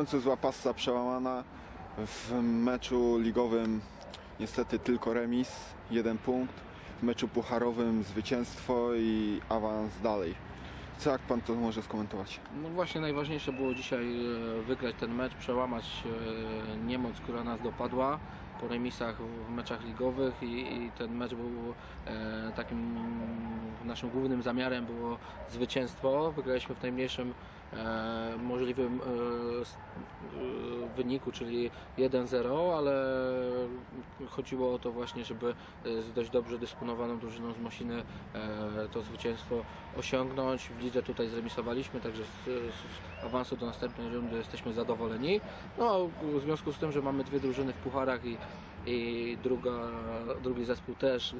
końcu zła pasa przełamana. W meczu ligowym niestety tylko remis, jeden punkt. W meczu pucharowym zwycięstwo i awans dalej. Jak pan to może skomentować? No właśnie najważniejsze było dzisiaj e, wygrać ten mecz, przełamać e, niemoc, która nas dopadła po remisach w meczach ligowych i, i ten mecz był e, takim naszym głównym zamiarem było zwycięstwo. Wygraliśmy w najmniejszym możliwym wyniku, czyli 1-0, ale chodziło o to właśnie, żeby e, z dość dobrze dysponowaną drużyną z Mosiny e, to zwycięstwo osiągnąć. W lidze tutaj zremisowaliśmy, także z, z awansu do następnej rundy jesteśmy zadowoleni. No, w związku z tym, że mamy dwie drużyny w pucharach i, i druga, drugi zespół też e,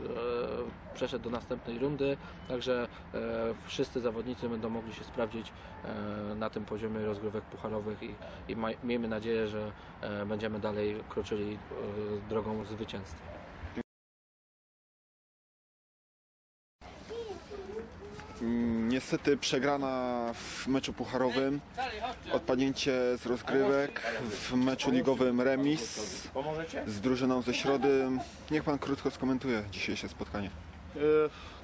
przeszedł do następnej rundy, także e, wszyscy zawodnicy będą mogli się sprawdzić e, na tym poziomie rozgrywek pucharowych i, i miejmy nadzieję, że e, będziemy dalej kroczyli e, drogą zwycięstwa. Mm, Niestety przegrana w meczu pucharowym, odpadnięcie z rozgrywek, w meczu ligowym remis z drużyną ze Środy. Niech pan krótko skomentuje dzisiejsze spotkanie.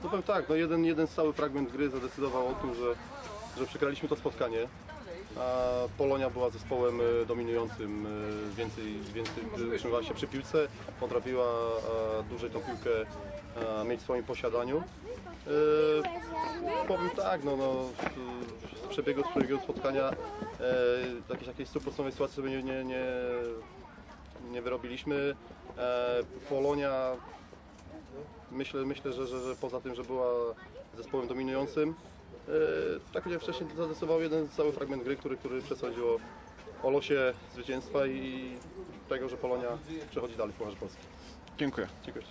No powiem tak, no jeden, jeden cały fragment gry zadecydował o tym, że, że przegraliśmy to spotkanie. A Polonia była zespołem e, dominującym, e, więcej, więcej utrzymywała się przy piłce, potrafiła e, dłużej tą piłkę e, mieć w swoim posiadaniu. E, Powiem tak, no, no z przebiegu, z przebiegu spotkania e, jakiejś takiej stuprocentowej sytuacji sobie nie, nie, nie, nie wyrobiliśmy. E, Polonia Myślę, myślę że, że, że poza tym, że była zespołem dominującym, e, tak jak wcześniej zadecydował jeden cały fragment gry, który, który przesądził o, o losie zwycięstwa i tego, że Polonia przechodzi dalej w Pucharze Polski. Dziękuję. Dziękuję.